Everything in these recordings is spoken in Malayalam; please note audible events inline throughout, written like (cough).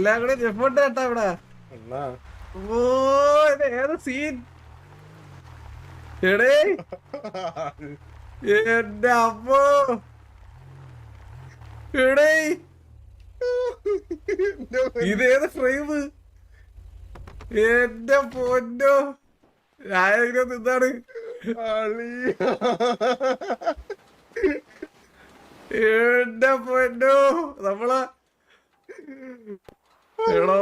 എല്ലാം കൂടെ രക്ഷപ്പെട്ട കേട്ടാ ഇവിടെ. ഓ ഇത് ഏത് സീൻ എടേ. എന്റെ അമ്മോ. എടേ. ഇതേത് ഫ്രെയിം എന്റെ പൊന്നോ. ഞാനെങ്ങനെ നിന്നാണ്. എന്റെ പൊന്നോ. നമ്മളെ. എടോ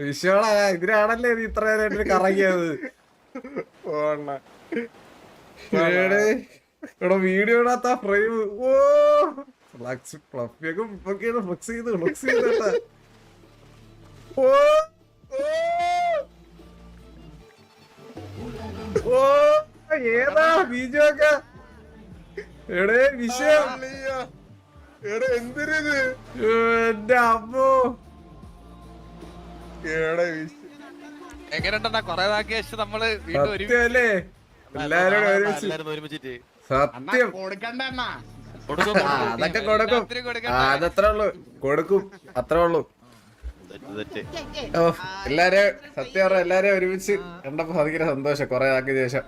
വിശ്വാള ഇതിനാണല്ലേ നീ ഇത്ര നേരം കറങ്ങിയത്? എടേ, വീഡിയോ ഇടാത്ത ഫ്രെയിം ഓ ഫ്ലക്സ് ഫ്ലഫിയൊക്കെ ഇപ്പൊക്കെയാണ് ഫ്ലക്സ് ചെയ്ത് ഫ്ലക്സ് ചെയ്ത ഓ ഓ. ഏതാ ബീജമൊക്കെ എടേ വിഷയം എന്തിനത്? എന്റെ അമ്മോ. എങ്ങനെയുണ്ടെന്നാ? കൊറേ നാൾക്ക് ശേഷം നമ്മൾ വീണ്ടും ഒരു സത്യമല്ലേ എല്ലാരും ഒരുമിച്ച്. ഒരുമിച്ചിട്ട്. സത്യം. കൊടുക്കും. ആ, അതൊക്കെ കൊടുക്കും. രാത്രി ആ കൊടുക്കണ്ട അതത്രേ ഉള്ളു. കൊടുക്കും. അത്രേ ഉള്ളു. തെറ്റ് തെറ്റ്. ഓ എല്ലാരെയും സത്യം പറഞ്ഞ എല്ലാരെയും ഒരുമിച്ച് കണ്ടപ്പോ ഭയങ്കര സന്തോഷം കൊറേ ആക്കിയ ശേഷം.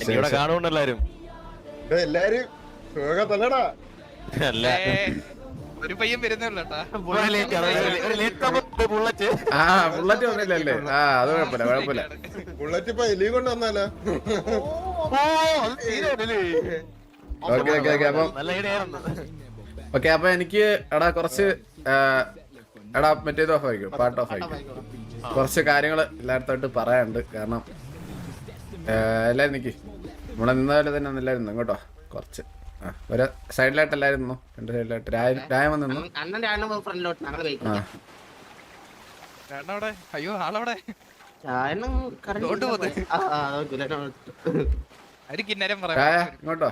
എന്നെ ഇവിടെ കാണുന്നുണ്ട് എല്ലാരും. എല്ലാരും സുഖം തന്നെടാ. അല്ല. ഏ, ഒരു പയ്യൻ വരുന്നേ ഉള്ളു കേട്ടാ. ബുള്ളറ്റ് ആ ബുള്ളറ്റ് വന്നില്ലല്ലേ? ആ അത് കുഴപ്പമില്ല കുഴപ്പമില്ല. ബുള്ളറ്റ് ഇപ്പൊ എലി കൊണ്ട് വന്നാലോ? ഓക്കെ ഓക്കെ ഓക്കെ അപ്പം ഓക്കെ അപ്പൊ എനിക്ക് എടാ കുറച്ച് എടാ മറ്റേത് ഓഫ് ആയിക്കോ പാർട്ട് ഓഫ് ആയിക്കോ കുറച്ച് കാര്യങ്ങൾ എല്ലായിടത്തോട്ട് പറയാനുണ്ട് കാരണം ആ, എല്ലാരും നിക്ക്. നമ്മളെ നിന്ന തന്നെ നല്ലായിരുന്നു എല്ലാവരും കേട്ടോ കുറച്ച്. ഒരു സൈഡിലായിട്ട് എല്ലാവരും നിന്നു രണ്ട് സൈഡിലായിട്ട്. രായ രായമ നിന്നു അണ്ണൻ രാവിലെ ഫ്രണ്ടിലോട്ട് ഞങ്ങൾ ആ. വെയിറ്റ് അവിടെ അയ്യോ ആളവിടെ? ഇങ്ങോട്ട് പോന്ന്. ഒരു കിന്നരം രായ പറയാം ഇങ്ങോട്ടോ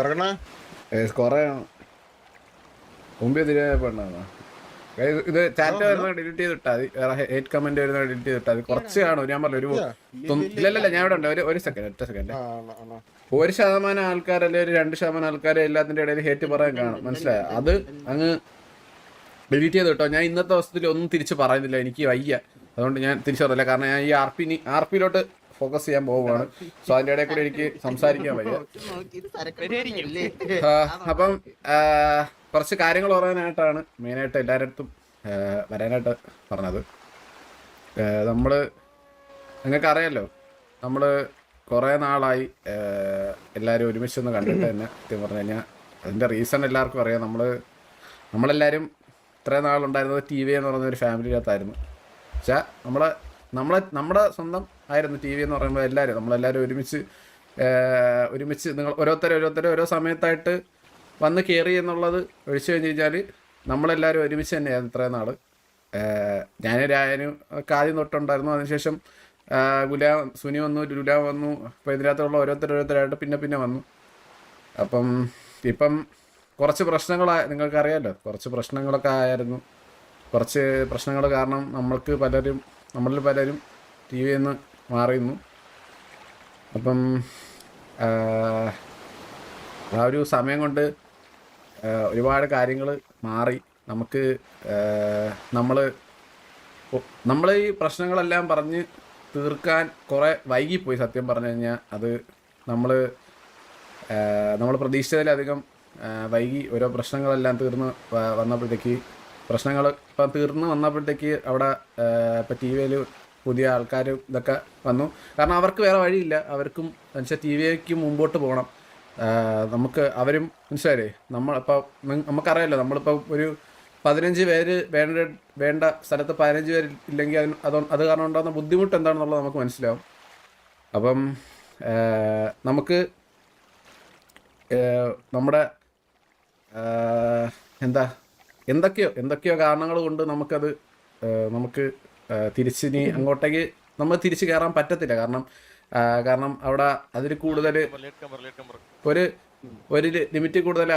തുറക്കണ? ഏസ് കൊറേ മുമ്പേ തിരികെപ്പെടാണ് ഇത് ചാറ്റ് വരുന്ന ഡിലീറ്റ് ചെയ്തിട്ടാ ഹേറ്റ് കമന്റ് വരുന്ന ഡിലീറ്റ് ചെയ്തിട്ടാ മതി. കുറച്ച് കാണും. ഞാൻ പറഞ്ഞു ഒരു ഇല്ലല്ല ഞാൻ ഇവിടെ ഉണ്ട്. ഒരു ഒരു സെക്കൻഡ് ഒറ്റ സെക്കൻഡ്. ഒരു ശതമാനം ആൾക്കാർ അല്ലെങ്കിൽ ഒരു രണ്ട് ശതമാനം ആൾക്കാർ എല്ലാത്തിന്റെ ഇടയിൽ ഹേറ്റ് പറയാൻ കാണും. മനസ്സിലായോ? അത് അങ്ങ് ഡിലീറ്റ് ചെയ്ത് കേട്ടോ. ഞാൻ ഇന്നത്തെ ദിവസത്തിൽ ഒന്നും തിരിച്ച് പറയുന്നില്ല. എനിക്ക് വയ്യ. അതുകൊണ്ട് ഞാൻ തിരിച്ചു പറഞ്ഞില്ല കാരണം ഞാൻ ഈ ആർ പി ആർ പിയിലോട്ട് ഫോക്കസ് ചെയ്യാൻ പോവുകയാണ്. സോ അതിന്റെ ഇടയിൽ കൂടെ എനിക്ക് സംസാരിക്കാൻ വയ്യ. അപ്പം കുറച്ച് കാര്യങ്ങൾ പറയാനായിട്ടാണ് മെയിനായിട്ട് എല്ലാവരുടെ അടുത്തും വരാനായിട്ട് പറഞ്ഞത്. നമ്മൾ നിങ്ങൾക്ക് അറിയാലോ നമ്മൾ കുറേ നാളായി എല്ലാവരും ഒരുമിച്ച് ഒന്ന് കണ്ടിട്ട് തന്നെ സത്യം പറഞ്ഞു കഴിഞ്ഞാൽ അതിന്റെ റീസൺ എല്ലാവർക്കും അറിയാം. നമ്മൾ നമ്മളെല്ലാവരും ഇത്രയും നാളുണ്ടായിരുന്നത് ടി വി എന്ന് പറയുന്ന ഒരു ഫാമിലിക്കകത്തായിരുന്നു പക്ഷേ നമ്മളെ നമ്മളെ നമ്മുടെ സ്വന്തം ആയിരുന്നു ടി വി എന്ന് പറയുമ്പോൾ എല്ലാവരും നമ്മളെല്ലാവരും ഒരുമിച്ച് ഒരുമിച്ച് നിങ്ങൾ ഓരോരുത്തരും ഓരോരുത്തരും ഓരോ സമയത്തായിട്ട് വന്ന് കയറി എന്നുള്ളത് ഒഴിച്ചു കഴിഞ്ഞ് കഴിഞ്ഞാൽ നമ്മളെല്ലാവരും ഒരുമിച്ച് തന്നെയായിരുന്നു ഇത്രയും നാൾ ഞാൻ രായനും കാര്യം തൊട്ടുണ്ടായിരുന്നു. അതിനുശേഷം ഗുലാം സുനി വന്നു ലുലാം വന്നു. അപ്പോൾ ഇതിനകത്തുള്ള ഓരോരുത്തർ ഓരോരുത്തരായിട്ട് പിന്നെ പിന്നെ വന്നു. അപ്പം ഇപ്പം കുറച്ച് പ്രശ്നങ്ങളായ നിങ്ങൾക്കറിയാമല്ലോ കുറച്ച് പ്രശ്നങ്ങളൊക്കെ ആയിരുന്നു കുറച്ച് പ്രശ്നങ്ങൾ കാരണം നമ്മൾക്ക് പലരും നമ്മളിൽ പലരും ടി വിയിൽ നിന്ന് മാറിയിരുന്നു. അപ്പം ആ, ഒരു സമയം കൊണ്ട് ഒരുപാട് കാര്യങ്ങൾ മാറി. നമുക്ക് നമ്മൾ നമ്മൾ ഈ പ്രശ്നങ്ങളെല്ലാം പറഞ്ഞ് തീർക്കാൻ കുറേ വൈകിപ്പോയി സത്യം പറഞ്ഞു കഴിഞ്ഞാൽ അത് നമ്മൾ നമ്മൾ പ്രതീക്ഷിച്ചതിലധികം വൈകി ഓരോ പ്രശ്നങ്ങളെല്ലാം തീർന്ന് വന്നപ്പോഴത്തേക്ക് പ്രശ്നങ്ങൾ ഇപ്പം തീർന്ന് വന്നപ്പോഴത്തേക്ക് അവിടെ ഇപ്പം ടി വിയിൽ പുതിയ ആൾക്കാർ ഇതൊക്കെ വന്നു. കാരണം അവർക്ക് വേറെ വഴിയില്ല. അവർക്കും എന്നുവെച്ചാൽ ടി വിക്ക് മുമ്പോട്ട് പോകണം. നമുക്ക് അവരും മനസ്സിലായില്ലേ? നമ്മളിപ്പോൾ നമുക്കറിയാമല്ലോ നമ്മളിപ്പോൾ ഒരു പതിനഞ്ച് പേര് വേണ്ട വേണ്ട സ്ഥലത്ത് പതിനഞ്ച് പേര് ഇല്ലെങ്കിൽ അതിന് അത് അത് കാരണം ഉണ്ടാകുന്ന ബുദ്ധിമുട്ട് എന്താണെന്നുള്ളത് നമുക്ക് മനസ്സിലാവും. അപ്പം നമുക്ക് നമ്മുടെ എന്താ എന്തൊക്കെയോ എന്തൊക്കെയോ കാരണങ്ങൾ കൊണ്ട് നമുക്കത് നമുക്ക് തിരിച്ചിനി അങ്ങോട്ടേക്ക് നമ്മൾ തിരിച്ചു കയറാൻ പറ്റത്തില്ല. കാരണം കാരണം അവിടെ അതിൽ കൂടുതൽ ഒരു ഒരു ലിമിറ്റ് കൂടുതൽ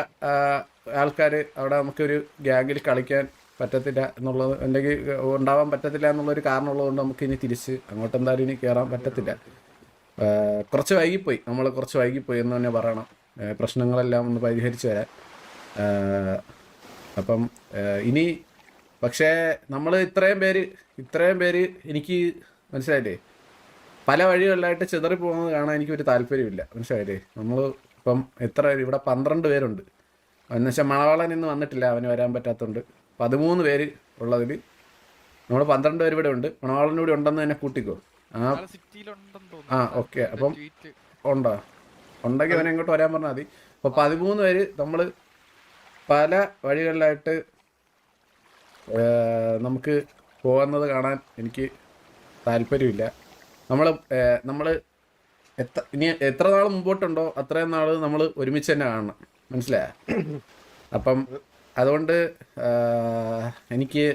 ആൾക്കാർ അവിടെ നമുക്കൊരു ഗ്യാങ്ങിൽ കളിക്കാൻ പറ്റത്തില്ല എന്നുള്ളത് അല്ലെങ്കിൽ ഉണ്ടാവാൻ പറ്റത്തില്ല എന്നുള്ളൊരു കാരണമുള്ളതുകൊണ്ട് നമുക്ക് ഇനി തിരിച്ച് അങ്ങോട്ട് എന്തായാലും ഇനി കയറാൻ പറ്റത്തില്ല. കുറച്ച് വൈകിപ്പോയി. നമ്മൾ കുറച്ച് വൈകിപ്പോയി എന്ന് തന്നെ പറയണം. പ്രശ്നങ്ങളെല്ലാം ഒന്ന് പരിഹരിച്ചു വരാൻ. അപ്പം ഇനി പക്ഷേ നമ്മൾ ഇത്രയും പേര് ഇത്രയും പേര് എനിക്ക് മനസ്സിലായില്ലേ? പല വഴികളിലായിട്ട് ചിതറി പോകുന്നത് കാണാൻ എനിക്കൊരു താല്പര്യമില്ല. മനസ്സിലായില്ലേ? നമ്മൾ ഇപ്പം എത്ര പേര് ഇവിടെ പന്ത്രണ്ട് പേരുണ്ട്. എന്ന് വെച്ചാൽ മണവാളൻ ഇന്ന് വന്നിട്ടില്ല അവന് വരാൻ പറ്റാത്തതുകൊണ്ട് പതിമൂന്ന് പേര് ഉള്ളതിൽ നമ്മൾ പന്ത്രണ്ട് പേര് ഇവിടെ ഉണ്ട്. മണവാളനും കൂടി ഉണ്ടെന്ന് തന്നെ കൂട്ടിക്കോ. ആ സിറ്റിയിലുണ്ടെന്ന് ആ ഓക്കെ. അപ്പം ഉണ്ടോ? ഉണ്ടെങ്കിൽ അവനെ ഇങ്ങോട്ട് വരാൻ പറഞ്ഞാൽ മതി. അപ്പോൾ പതിമൂന്ന് പേര് നമ്മൾ പല വഴികളിലായിട്ട് നമുക്ക് പോകുന്നത് കാണാൻ എനിക്ക് താല്പര്യമില്ല. നമ്മൾ നമ്മൾ എത്ര ഇനി എത്ര നാൾ മുമ്പോട്ടുണ്ടോ അത്രയും നാൾ നമ്മൾ ഒരുമിച്ച് തന്നെ കാണണം. മനസ്സിലായ? അപ്പം അതുകൊണ്ട് എനിക്ക്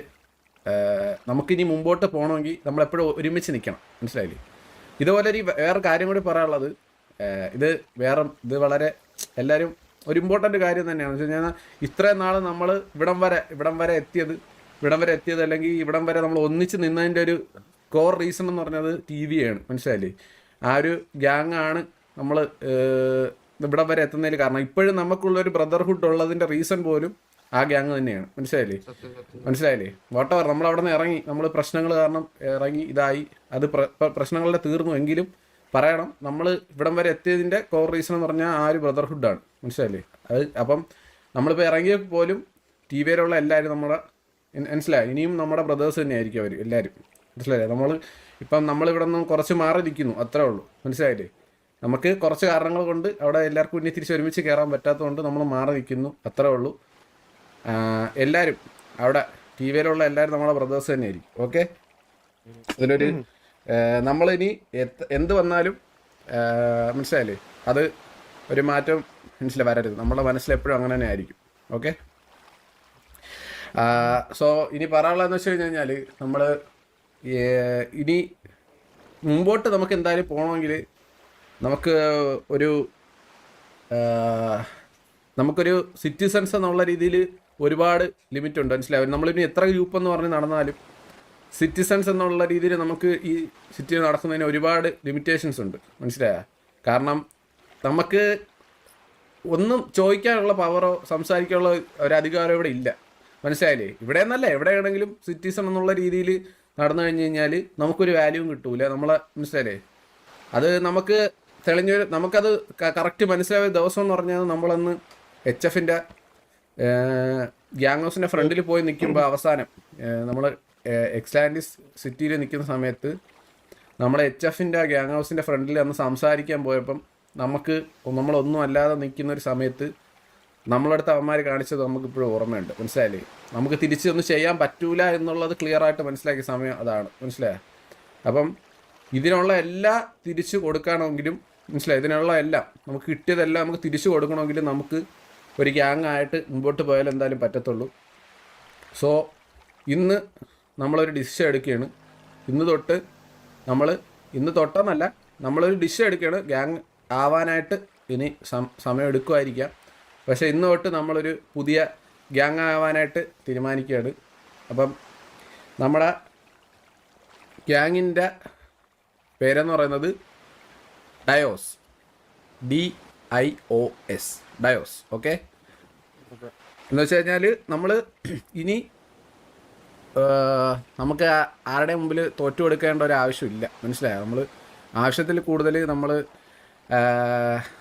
നമുക്കിനി മുമ്പോട്ട് പോകണമെങ്കിൽ നമ്മളെപ്പോഴും ഒരുമിച്ച് നിൽക്കണം. മനസ്സിലായില്ലേ? ഇതുപോലെ ഒരു വേറെ കാര്യം കൂടി പറയാനുള്ളത് ഇത് വേറെ ഇത് വളരെ എല്ലാവരും ഒരു ഇമ്പോർട്ടന്റ് കാര്യം തന്നെയാണ്. വെച്ച് കഴിഞ്ഞാൽ ഇത്രയും നാൾ നമ്മൾ ഇവിടം വരെ ഇവിടം വരെ എത്തിയത് ഇവിടം വരെ എത്തിയത് അല്ലെങ്കിൽ ഇവിടം വരെ നമ്മൾ ഒന്നിച്ച് നിന്നതിന്റെ ഒരു കോർ റീസൺ എന്ന് പറഞ്ഞത് ടി വിയാണ് മനസ്സിലായില്ലേ? ആ ഒരു ഗ്യാങ് ആണ് നമ്മൾ ഇവിടം വരെ എത്തുന്നതിൽ കാരണം. ഇപ്പോഴും നമുക്കുള്ളൊരു ബ്രദർഹുഡ് ഉള്ളതിന്റെ റീസൺ പോലും ആ ഗ്യാങ് തന്നെയാണ്. മനസ്സിലായില്ലേ? മനസ്സിലായില്ലേ? വാട്ടവർ നമ്മൾ അവിടെ നിന്ന് ഇറങ്ങി. നമ്മൾ പ്രശ്നങ്ങൾ കാരണം ഇറങ്ങി ഇതായി. അത് പ്ര- പ്ര- പ്രശ്നങ്ങളുടെ തീർന്നു എങ്കിലും പറയണം നമ്മൾ ഇവിടം വരെ എത്തിയതിന്റെ കോർ റീസൺ എന്ന് പറഞ്ഞാൽ ആ ഒരു ബ്രദർഹുഡാണ് മനസ്സിലായില്ലേ? അത് അപ്പം നമ്മളിപ്പോൾ ഇറങ്ങിയ പോലും ടി വിയിലുള്ള എല്ലാവരും നമ്മുടെ മനസ്സിലായി? ഇനിയും നമ്മുടെ ബ്രദേഴ്സ് തന്നെയായിരിക്കും അവർ എല്ലാവരും മനസ്സിലായില്ലേ നമ്മൾ ഇപ്പം നമ്മളിവിടെ നിന്ന് കുറച്ച് മാറി നിൽക്കുന്നു അത്രേ ഉള്ളൂ. മനസ്സിലായില്ലേ? നമുക്ക് കുറച്ച് കാരണങ്ങൾ കൊണ്ട് അവിടെ എല്ലാവർക്കും ഇനി തിരിച്ച് ഒരുമിച്ച് കയറാൻ പറ്റാത്തതുകൊണ്ട് നമ്മൾ മാറി നിൽക്കുന്നു അത്രേ ഉള്ളൂ. എല്ലാവരും അവിടെ ടി വിയിലുള്ള എല്ലാവരും നമ്മളെ ബ്രദേഴ്സ് തന്നെയായിരിക്കും. ഓക്കെ? അതിനൊരു നമ്മളിനി എന്ത് വന്നാലും മനസ്സിലായില്ലേ? അത് ഒരു മാറ്റം മനസ്സിലായി വരരുത്. നമ്മുടെ മനസ്സിലെപ്പോഴും അങ്ങനെ തന്നെ ആയിരിക്കും. ഓക്കെ? സോ ഇനി പറയാനുള്ളതെന്ന് വെച്ച് കഴിഞ്ഞ് കഴിഞ്ഞാൽ നമ്മൾ ഇനി മുമ്പോട്ട് നമുക്ക് എന്തായാലും പോകണമെങ്കിൽ നമുക്ക് ഒരു നമുക്കൊരു സിറ്റിസൺസ് എന്നുള്ള രീതിയിൽ ഒരുപാട് ലിമിറ്റ് ഉണ്ട് മനസ്സിലാവും നമ്മളിനി എത്ര ഗ്രൂപ്പ് എന്ന് പറഞ്ഞ് നടന്നാലും സിറ്റിസൺസ് എന്നുള്ള രീതിയിൽ നമുക്ക് ഈ സിറ്റി നടക്കുന്നതിന് ഒരുപാട് ലിമിറ്റേഷൻസ് ഉണ്ട്. മനസ്സിലായ? കാരണം നമുക്ക് ഒന്നും ചോദിക്കാനുള്ള പവറോ സംസാരിക്കാനുള്ള ഒരു അധികാരം ഇവിടെ ഇല്ല. മനസ്സിലായില്ലേ? ഇവിടെ എന്നല്ല എവിടെയാണെങ്കിലും സിറ്റിസൺ എന്നുള്ള രീതിയിൽ നടന്നു കഴിഞ്ഞ് കഴിഞ്ഞാൽ നമുക്കൊരു വാല്യൂവും കിട്ടൂല. നമ്മളെ മനസ്സിലായില്ലേ? അത് നമുക്ക് തെളിഞ്ഞ നമുക്കത് കറക്റ്റ് മനസ്സിലായ ദിവസം എന്ന് പറഞ്ഞാൽ നമ്മളന്ന് എച്ച് എഫിന്റെ ഗ്യാങ് ഹൗസിന്റെ ഫ്രണ്ടിൽ പോയി നിൽക്കുമ്പോൾ അവസാനം നമ്മൾ എക്സ്ലാൻഡിസ് സിറ്റിയിൽ നിൽക്കുന്ന സമയത്ത് നമ്മൾ എച്ച് എഫിന്റെ ഗ്യാങ് ഹൗസിന്റെ ഫ്രണ്ടിൽ അന്ന് സംസാരിക്കാൻ പോയപ്പം നമുക്ക് നമ്മളൊന്നും അല്ലാതെ നിൽക്കുന്ന ഒരു സമയത്ത് നമ്മളടുത്ത് അവന്മാർ കാണിച്ചത് നമുക്കിപ്പോഴും ഓർമ്മയുണ്ട്. മനസ്സിലായില്ലേ? നമുക്ക് തിരിച്ചൊന്നും ചെയ്യാൻ പറ്റൂല എന്നുള്ളത് ക്ലിയർ ആയിട്ട് മനസ്സിലാക്കിയ സമയം അതാണ്. മനസ്സിലായോ? അപ്പം ഇതിനുള്ള എല്ലാ തിരിച്ചു കൊടുക്കണമെങ്കിലും മനസ്സിലായി? ഇതിനുള്ള എല്ലാം നമുക്ക് കിട്ടിയതെല്ലാം നമുക്ക് തിരിച്ചു കൊടുക്കണമെങ്കിലും നമുക്ക് ഒരു ഗ്യാങ് ആയിട്ട് മുമ്പോട്ട് പോയാൽ എന്തായാലും പറ്റത്തുള്ളൂ. സോ ഇന്ന് നമ്മളൊരു ഡിസിഷൻ എടുക്കുകയാണ്. ഇന്ന് തൊട്ട് നമ്മൾ ഇന്ന് തൊട്ടെന്നല്ല നമ്മളൊരു ഡിസിഷൻ എടുക്കുകയാണ്. ഗ്യാങ് ആവാനായിട്ട് ഇനി സമയം എടുക്കുമായിരിക്കാം പക്ഷേ ഇന്ന് തൊട്ട് നമ്മളൊരു പുതിയ ഗ്യാങ് ആവാനായിട്ട് തീരുമാനിക്കുകയാണ്. അപ്പം നമ്മുടെ ഗ്യാങ്ങിന്റെ പേരെന്ന് പറയുന്നത് Dios. D I O S. Dios. Okay? എന്ന് വെച്ച് കഴിഞ്ഞാൽ നമ്മൾ ഇനി നമുക്ക് ആരുടെ മുമ്പിൽ തോറ്റു കൊടുക്കേണ്ട ഒരു ആവശ്യമില്ല. മനസ്സിലായോ? നമ്മൾ ആവശ്യത്തിൽ കൂടുതൽ നമ്മൾ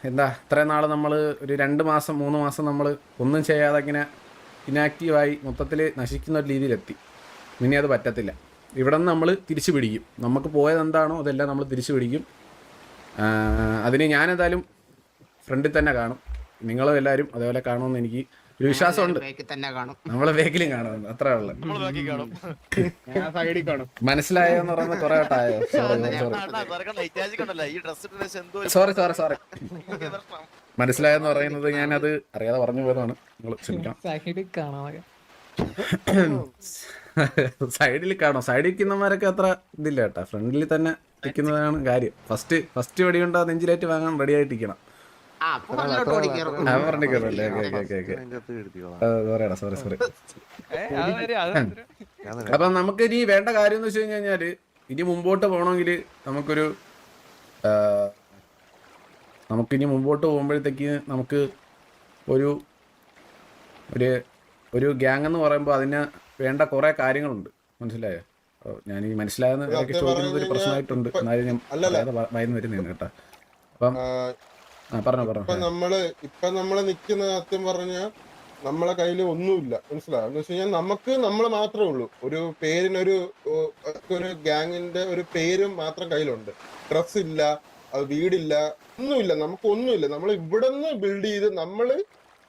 എന്താ ഇത്രയും നാൾ നമ്മൾ ഒരു രണ്ട് മാസം മൂന്ന് മാസം നമ്മൾ ഒന്നും ചെയ്യാതെ ഇങ്ങനെ ഇനാക്റ്റീവായി മൊത്തത്തിൽ നശിക്കുന്ന ഒരു രീതിയിലെത്തി. പിന്നെ അത് പറ്റത്തില്ല. ഇവിടെ നിന്ന് നമ്മൾ തിരിച്ചു പിടിക്കും. നമുക്ക് പോയത് എന്താണോ അതെല്ലാം നമ്മൾ തിരിച്ചു പിടിക്കും. അതിന് ഞാനെന്തായാലും ഫ്രണ്ടിൽ തന്നെ കാണും. നിങ്ങളും എല്ലാവരും അതേപോലെ കാണുമെന്ന് എനിക്ക് ഒരു വിശ്വാസമുണ്ട് ബാക്കിൽ തന്നെ കാണും. നമ്മളെ വേക്കിലും കാണും. അത്രേ ഉള്ളു. നമ്മൾ ബാക്കി കാണും. ഞാൻ സൈഡിൽ കാണും. മനസ്സിലായെന്ന് പറയുന്ന കുറെ വട്ടായോ? Sorry sorry sorry sorry sorry പ്രശ്നം. മനസ്സിലായെന്ന് പറയുന്നത് ഞാൻ അത് അറിയാതെ പറഞ്ഞു പോയതാണ്. നിങ്ങൾ ക്ഷമിക്കണം. സൈഡിൽ കാണോ സൈഡിൽ നിൽക്കുന്നവരൊക്കെ അത്ര ഇതില്ല കേട്ടാ. ഫ്രണ്ടിൽ തന്നെ നിൽക്കുന്നതാണ് കാര്യം. ഫസ്റ്റ് ഫസ്റ്റ് വെടിയുണ്ടോ കൊണ്ട് നെഞ്ചിലേറ്റ് വാങ്ങാൻ റെഡി ആയിട്ടിരിക്കണം. Sorry sorry. അപ്പം നമുക്ക് ഇനി വേണ്ട കാര്യം എന്ന് വെച്ച് കഴിഞ്ഞ് കഴിഞ്ഞാൽ ഇനി മുമ്പോട്ട് പോകണമെങ്കിൽ നമുക്കൊരു നമുക്ക് നമുക്കിനി മുമ്പോട്ട് പോകുമ്പോഴത്തേക്ക് നമുക്ക് ഒരു ഒരു ഒരു ഗ്യാങ് എന്ന് പറയുമ്പോൾ അതിന് വേണ്ട കുറേ കാര്യങ്ങളുണ്ട്. മനസ്സിലായോ? ഞാൻ ഈ മനസ്സിലായെന്ന് എനിക്ക് ചോദിക്കുന്നത് ഒരു പ്രശ്നമായിട്ടുണ്ട്. എന്നാലും ഞാൻ അല്ലല്ല. കേട്ടാ. അപ്പം ഇപ്പൊ നമ്മൾ ഇപ്പൊ നമ്മൾ നിക്കുന്ന സത്യം പറഞ്ഞ നമ്മളെ കയ്യിൽ ഒന്നുമില്ല. മനസ്സിലായോ? എന്ന് വെച്ച് കഴിഞ്ഞാൽ നമുക്ക് നമ്മൾ മാത്രമേ ഉള്ളൂ. ഒരു പേരിനൊരു ഒരു ഗാങ്ങിന്റെ ഒരു പേരും മാത്രം കയ്യിലുണ്ട്. ഡ്രസ് ഇല്ല വീടില്ല ഒന്നുമില്ല നമുക്ക് ഒന്നുമില്ല. നമ്മൾ ഇവിടെ നിന്ന് ബിൽഡ് ചെയ്ത് നമ്മൾ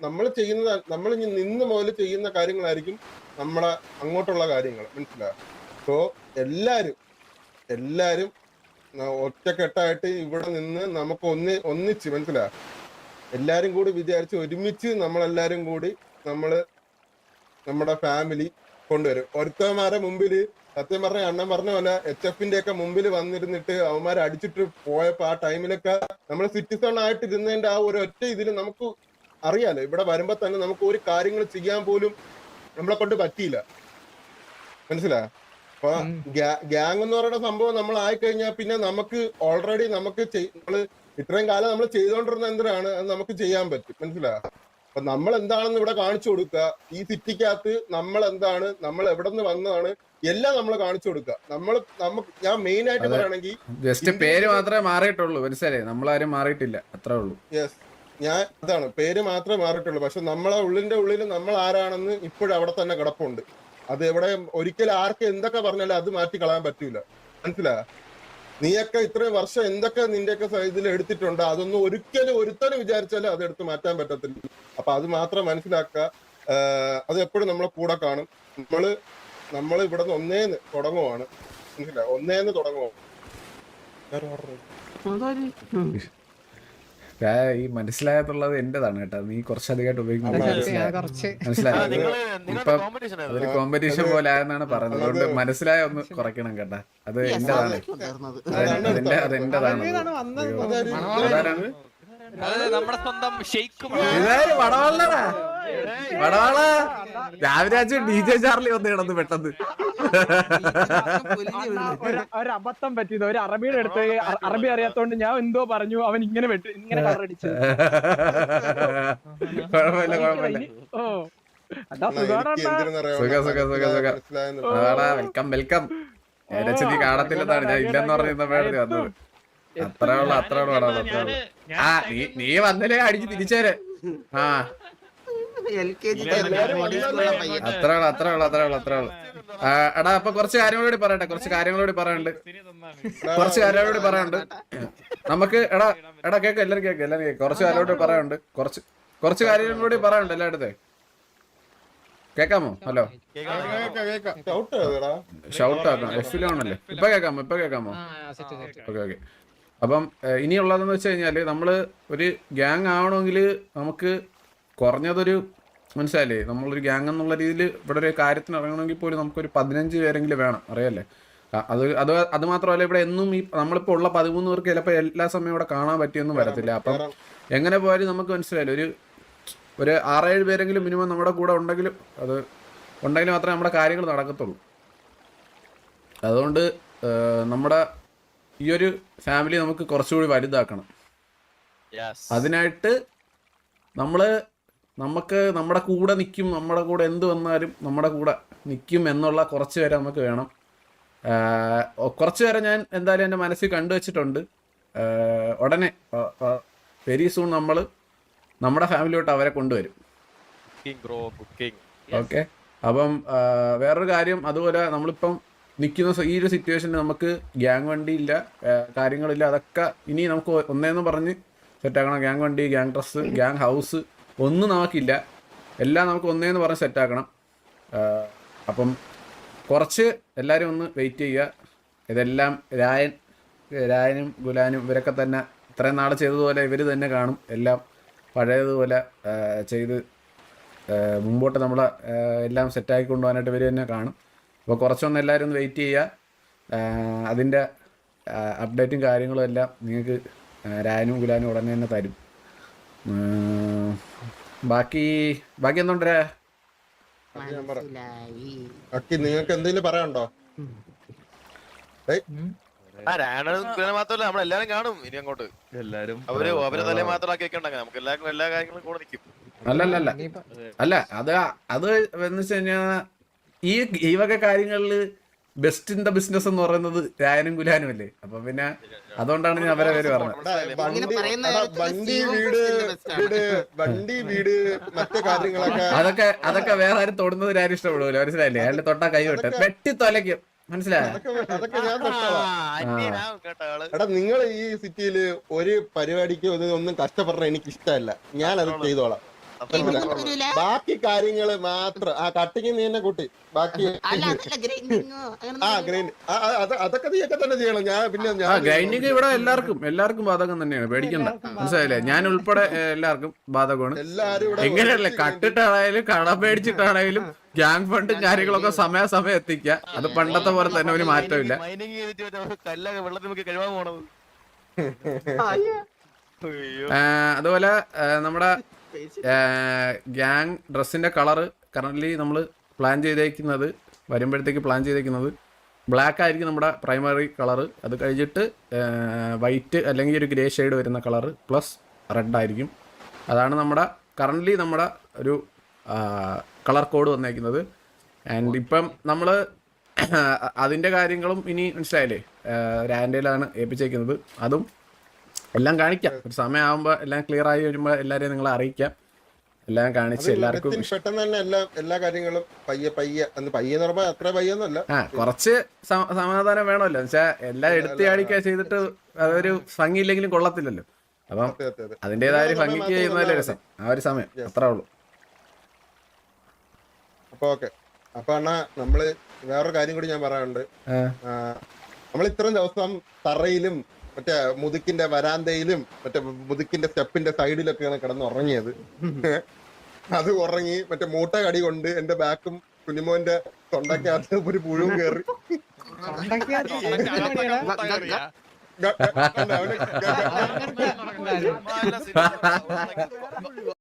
നമ്മൾ ചെയ്യുന്ന നമ്മൾ നിന്ന് മുതൽ ചെയ്യുന്ന കാര്യങ്ങളായിരിക്കും നമ്മളെ അങ്ങോട്ടുള്ള കാര്യങ്ങൾ മനസ്സിലായോ? സോ എല്ലാരും എല്ലാരും ഒറ്റക്കെട്ടായിട്ട് ഇവിടെ നിന്ന് നമുക്ക് ഒന്ന് ഒന്നിച്ച് മനസ്സിലാ? എല്ലാരും കൂടി വിചാരിച്ച് ഒരുമിച്ച് നമ്മളെല്ലാരും കൂടി നമ്മൾ നമ്മുടെ ഫാമിലി കൊണ്ടുവരും. ഒരുത്തന്മാരെ മുമ്പിൽ സത്യം പറഞ്ഞ അണ്ണൻ പറഞ്ഞ പോലെ എച്ച് എഫിന്റെ ഒക്കെ മുമ്പിൽ വന്നിരുന്നിട്ട് അവന്മാരെ അടിച്ചിട്ട് പോയപ്പോ ആ ടൈമിലൊക്കെ നമ്മൾ സിറ്റിസൺ ആയിട്ട് ഇരുന്നതിന്റെ ആ ഒരു ഒറ്റ ഇതിൽ നമുക്ക് അറിയാലോ. ഇവിടെ വരുമ്പോ തന്നെ നമുക്ക് ഒരു കാര്യങ്ങൾ ചെയ്യാൻ പോലും നമ്മളെ കൊണ്ട് പറ്റിയില്ല. മനസ്സിലായോ അപ്പൊ ഗ്യാങ് എന്ന് പറയുന്ന സംഭവം നമ്മൾ ആയി ആയിക്കഴിഞ്ഞാൽ പിന്നെ നമുക്ക് ഓൾറെഡി നമുക്ക് നമ്മൾ ഇത്രയും കാലം നമ്മൾ ചെയ്തോണ്ടിരുന്ന എന്തിനാണ്? അത് നമുക്ക് ചെയ്യാൻ പറ്റും. മനസ്സിലായോ? അപ്പൊ നമ്മൾ എന്താണെന്ന് ഇവിടെ കാണിച്ചു കൊടുക്കുക. ഈ സിറ്റിക്കകത്ത് നമ്മൾ എന്താണ് നമ്മൾ എവിടെ നിന്ന് വന്നതാണ്? എല്ലാം നമ്മൾ കാണിച്ചു കൊടുക്കുക. നമ്മൾ നമുക്ക് ഞാൻ മെയിൻ ആയിട്ട് പറയണെങ്കിൽ പറയുകയാണെങ്കിൽ ജസ്റ്റ് പേര് മാത്രമേ മാറിയിട്ടുള്ളൂ. മനസ്സിലായി നമ്മളാരും മാറിയിട്ടില്ല. അത്രേ ഉള്ളൂ. യെസ് ഞാൻ അതാണ്. പേര് മാത്രമേ മാറിയിട്ടുള്ളൂ. പക്ഷെ നമ്മളെ ഉള്ളിന്റെ ഉള്ളിൽ നമ്മൾ ആരാണെന്ന് ഇപ്പോഴും അവിടെ തന്നെ കിടപ്പുണ്ട്. അത് എവിടെ ഒരിക്കലും ആർക്ക് എന്തൊക്കെ പറഞ്ഞാലും അത് മാറ്റി കളയാൻ പറ്റൂല. മനസ്സിലായ നീയൊക്കെ ഇത്രയും വർഷം എന്തൊക്കെ നിന്റെയൊക്കെ ഇതിൽ എടുത്തിട്ടുണ്ട് അതൊന്നും ഒരിക്കലും ഒരുത്തനും വിചാരിച്ചാലും അത് എടുത്ത് മാറ്റാൻ പറ്റത്തില്ല. അപ്പൊ അത് മാത്രം മനസ്സിലാക്കുക. അത് എപ്പോഴും നമ്മളെ കൂടെ കാണും. നമ്മൾ നമ്മൾ ഇവിടെ നിന്ന് ഒന്നേന്ന് തുടങ്ങുവാണ്. മനസ്സിലായ ഒന്നേന്ന് തുടങ്ങുവാണ്. ഞാൻ ഈ മനസ്സിലായതുള്ളത് എന്റേതാണ് കേട്ടോ. നീ കുറച്ചധികമായിട്ട് ഉപയോഗിക്കുന്നത് അതൊരു കോമ്പറ്റീഷൻ പോലെ ആയെന്നാണ് പറഞ്ഞത് അതുകൊണ്ട് മനസ്സിലായ ഒന്ന് കുറയ്ക്കണം കേട്ടാ. അത് എന്റേതാണ്. അതെന്റേതാണ് അതിന്റെ അത് എന്റേതാണ്. അതാണ് വന്നത്? അതായത് അതാരാണ്? നമ്മുടെ സ്വന്തം Sheikh Vadavala Raviraj D J Charlie വന്ന് കിടന്നു പെട്ടെന്ന്. ഒരു അബദ്ധം പറ്റിയത്. ഒരു അറബിയുടെ അടുത്ത് അറബി അറിയാത്തോണ്ട് ഞാൻ എന്തോ പറഞ്ഞു. അവൻ ഇങ്ങനെ വെട്ടി ഇങ്ങനെ കളറടിച്ചു (laughs) കുഴപ്പമില്ല കുഴപ്പമില്ല. ഓ. Welcome welcome. ഏകദേശം നീ കാണത്തില്ലെന്നാണ് ഞാൻ ഇല്ലെന്ന് പറഞ്ഞപ്പോഴാണ് വന്നത്. അത്രേ ഉള്ളു അത്രേ ഉള്ളു അത്രേ ഉള്ളു. ആ നീ നീ വന്നില്ലേ അടിച്ച് തിരിച്ചേരെ. ആ എൽ കെ ജി എല്ലാരും വന്നല്ലേ? അത്രേ ഉള്ളു അത്ര ഉള്ളു അത്ര ഉള്ളു അത്ര ഉള്ളു. എടാ അപ്പൊ കുറച്ച് കാര്യങ്ങളോടി പറയട്ടെ കുറച്ച് കാര്യങ്ങളോടി പറയാനുണ്ട്. കുറച്ച് കാര്യങ്ങളോടി പറയാനുണ്ട്. നമുക്ക് എടാ എടാ കേക്ക് എല്ലാരും കേക്ക് എല്ലാരും കേക്ക്. കുറച്ച് കാര്യങ്ങളോട് പറയാനുണ്ട്. കുറച്ച് കുറച്ച് കാര്യങ്ങളോടി പറയാനുണ്ട് എല്ലായിടത്തെ. കേക്കാമോ? ഹലോ. ഷൗട്ട് ആക്കാം എഫിലാണല്ലേ ഇപ്പൊ കേക്കാമോ? ഇപ്പൊ കേക്കാമോ? ഓക്കെ ഓക്കെ അപ്പം ഇനിയുള്ളതെന്ന് വെച്ച് കഴിഞ്ഞാൽ നമ്മൾ ഒരു ഗ്യാങ് ആവണമെങ്കിൽ നമുക്ക് കുറഞ്ഞതൊരു മനസ്സിലായില്ലേ? നമ്മളൊരു ഗ്യാങ് എന്നുള്ള രീതിയിൽ ഇവിടെ ഒരു കാര്യത്തിന് ഇറങ്ങണമെങ്കിൽ പോലും നമുക്കൊരു പതിനഞ്ച് പേരെങ്കിലും വേണം. അറിയാല്ലേ? അത് അത് അത് മാത്രമല്ല ഇവിടെ എന്നും ഈ നമ്മളിപ്പോൾ ഉള്ള പതിമൂന്ന് പേർക്ക് ചിലപ്പോൾ എല്ലാ സമയവും ഇവിടെ കാണാൻ പറ്റിയൊന്നും വരത്തില്ല. അപ്പം എങ്ങനെ പോയാലും നമുക്ക് മനസ്സിലായില്ല? ഒരു ഒരു ആറേഴ് പേരെങ്കിലും മിനിമം നമ്മുടെ കൂടെ ഉണ്ടെങ്കിലും അത് ഉണ്ടെങ്കിൽ മാത്രമേ നമ്മുടെ കാര്യങ്ങൾ നടക്കത്തുള്ളൂ. അതുകൊണ്ട് നമ്മുടെ ഈ ഒരു ഫാമിലി നമുക്ക് കുറച്ചുകൂടി വലുതാക്കണം. അതിനായിട്ട് നമ്മൾ നമുക്ക് നമ്മുടെ കൂടെ നിൽക്കും നമ്മുടെ കൂടെ എന്ത് വന്നാലും നമ്മുടെ കൂടെ നിൽക്കും എന്നുള്ള കുറച്ച് പേരെ നമുക്ക് വേണം. കുറച്ച് പേരെ ഞാൻ എന്തായാലും എന്റെ മനസ്സിൽ കണ്ടുവച്ചിട്ടുണ്ട് വച്ചിട്ടുണ്ട്. ഉടനെ വെരി സൂൺ നമ്മൾ നമ്മുടെ ഫാമിലിയോട്ട് അവരെ കൊണ്ടുവരും. ഓക്കെ അപ്പം വേറൊരു കാര്യം അതുപോലെ നമ്മളിപ്പം നിൽക്കുന്ന ഈ ഒരു സിറ്റുവേഷനിൽ നമുക്ക് ഗ്യാങ് വണ്ടി ഇല്ല കാര്യങ്ങളില്ല അതൊക്കെ ഇനി നമുക്ക് ഒന്നേന്ന് പറഞ്ഞ് സെറ്റാക്കണം ഗ്യാങ് വണ്ടി ഗ്യാങ് ഡ്രസ്സ് ഗ്യാങ് ഹൗസ് ഒന്നും നമുക്കില്ല. എല്ലാം നമുക്ക് ഒന്നേന്ന് പറഞ്ഞ് സെറ്റാക്കണം. അപ്പം കുറച്ച് എല്ലാവരും ഒന്ന് വെയിറ്റ് ചെയ്യുക. ഇതെല്ലാം രായൻ രായനും ഗുലാനും ഇവരൊക്കെ തന്നെ ഇത്രയും നാൾ ചെയ്തതുപോലെ ഇവർ തന്നെ കാണും. എല്ലാം പഴയതുപോലെ ചെയ്ത് മുമ്പോട്ട് നമ്മളെ എല്ലാം സെറ്റാക്കി കൊണ്ടുപോകാനായിട്ട് ഇവർ തന്നെ കാണും. അപ്പോൾ കുറച്ചൊന്ന് എല്ലാവരും ഒന്ന് വെയിറ്റ് ചെയ്യുക. അതിന്റെ അപ്ഡേറ്റും കാര്യങ്ങളും എല്ലാം നിങ്ങൾക്ക് രായനും ഗുലാനും ഉടനെ തന്നെ തരും. ബാക്കി ബാക്കി എന്തുണ്ടേ? അക്കി നിങ്ങൾക്ക് എന്തെങ്കിലും പറയാനുണ്ടോ? മാത്രമല്ല നമ്മളെല്ലാരും കാണും ഇനി അങ്ങോട്ട്. എല്ലാരും അവർ അവരെ തലേ മാത്രം ആക്കി വെക്കണ്ടെങ്കിൽ നമുക്ക് എല്ലാവർക്കും എല്ലാ കാര്യങ്ങളും കൂടെ നിൽക്കും. അല്ല അല്ല അത് അത് എന്ന് വെച്ച് കഴിഞ്ഞാ ഈ ഈ വക കാര്യങ്ങളിൽ ബെസ്റ്റ് ഇൻ ദ ബിസിനസ് എന്ന് പറയുന്നത് രായനും കുലാനും അല്ലേ? അപ്പൊ പിന്നെ അതുകൊണ്ടാണ് ഞാൻ അവരെ പേര് പറഞ്ഞത്. വണ്ടി ഇങ്ങനെ പറയുന്ന വണ്ടി വീട് വണ്ടി വീട് മറ്റു കാര്യങ്ങളൊക്കെ അതൊക്കെ അതൊക്കെ വേറെ ആരും തൊടുന്നത് ആരും ഇഷ്ടപ്പെടില്ല മനസ്സിലായില്ലേ? അയാളുടെ തൊട്ടാ കൈ വിട്ട്. വെട്ടി തൊലയ്ക്കും. മനസ്സിലായോ? അതൊക്കെ അതൊക്കെ ഞാൻ തൊട്ടോളാം. അന്യനാ കേട്ട ആൾ. എടാ നിങ്ങൾ ഈ സിറ്റിയിൽ ഒരു പരിപാടിക്ക് ഒന്നും കഷ്ടപ്പെടണ എനിക്ക് ഇഷ്ടമല്ല ഞാൻ അത് ചെയ്തോളാം. ബാക്കി കാര്യങ്ങൾ മാത്രം. ആ കട്ടിങ് നീ തന്നെ കൂട്ടി. ബാക്കി ആ ഗ്രൈൻഡ് അതൊക്കെ നീയൊക്കെ തന്നെ ചെയ്യണം. ഞാൻ പിന്നെ ഞാൻ ഗ്രൈൻഡിങ് ഇവിടെ എല്ലാവർക്കും എല്ലാവർക്കും ബാധകം തന്നെയാണ്. പേടിക്കണ്ട. മനസ്സിലായില്ലേ? ഞാൻ ഉൾപ്പെടെ എല്ലാവർക്കും ബാധകമാണ്. എങ്ങനെയല്ലേ? കട്ടിട്ടാണെങ്കിലും കട പേടിച്ചിട്ടാണെങ്കിലും ഗ്യാങ് ഫണ്ടും കാര്യങ്ങളൊക്കെ സമയാസമയം എത്തിക്കുക. അത് പണ്ടത്തെ പോലെ തന്നെ ഒരു മാറ്റമില്ല. അതുപോലെ നമ്മുടെ ഗ്യാങ് ഡ്രസ്സിന്റെ കളറ് കറന്റ്ലി നമ്മൾ പ്ലാൻ ചെയ്തേക്കുന്നത് വരുമ്പോഴത്തേക്ക് പ്ലാൻ ചെയ്തേക്കുന്നത് ബ്ലാക്ക് ആയിരിക്കും നമ്മുടെ പ്രൈമറി കളറ് അത് കഴിഞ്ഞിട്ട് വൈറ്റ് അല്ലെങ്കിൽ ഒരു ഗ്രേ ഷെയ്ഡ് വരുന്ന കളറ് പ്ലസ് റെഡ് ആയിരിക്കും. അതാണ് നമ്മുടെ കറന്റ്ലി നമ്മുടെ ഒരു കളർ കോഡ് വന്നേക്കുന്നത്. ആൻഡ് ഇപ്പം നമ്മൾ (clears throat) അതിന്റെ കാര്യങ്ങളും ഇനി മനസ്സിലായില്ലേ? രാൻഡയിലാണ് ഏൽപ്പിച്ചേക്കുന്നത്. അതും എല്ലാം കാണിക്കാം. ഒരു സമയമാകുമ്പോൾ എല്ലാം ക്ലിയർ ആയി വരുമ്പോൾ എല്ലാവരെയും നിങ്ങളെ അറിയിക്കാം. എല്ലാം കാണിച്ച് എല്ലാവർക്കും പെട്ടെന്ന് തന്നെ എല്ലാ എല്ലാ കാര്യങ്ങളും പയ്യെ പയ്യെ പയ്യെ എന്ന് അത്ര പയ്യൊന്നുമല്ല ആ കുറച്ച് സമാധാനം വേണമല്ലോ. വെച്ചാ എല്ലാം എടുത്ത് ചാടിക്കാൻ ചെയ്തിട്ട് അതൊരു ഭംഗിയില്ലെങ്കിലും കൊള്ളത്തില്ലല്ലോ. അപ്പം അതിന്റേതായ ഭംഗി അതിന്റെതായ ഒരു ഭംഗിക്ക് ചെയ്യുന്നതല്ലേ രസം. ആ ഒരു സമയം. അത്രേ ഉള്ളൂ. അപ്പൊ ഓക്കെ. അപ്പൊ അണ്ണാ നമ്മൾ വേറൊരു കാര്യം കൂടി ഞാൻ പറയാനുണ്ട്. നമ്മൾ ഇത്രയും ദിവസം തറയിലും മറ്റേ മുതുക്കിന്റെ വരാന്തയിലും മറ്റേ മുതുക്കിന്റെ സ്റ്റെപ്പിന്റെ സൈഡിലൊക്കെയാണ് കിടന്ന് ഉറങ്ങിയത് അത് ഉറങ്ങി മറ്റേ മൂട്ട കടി കൊണ്ട് എന്റെ ബാക്കും കുഞ്ഞുമോന്റെ തൊണ്ടക്കകത്ത് ഒരു പുഴുവും കയറി. അവന്.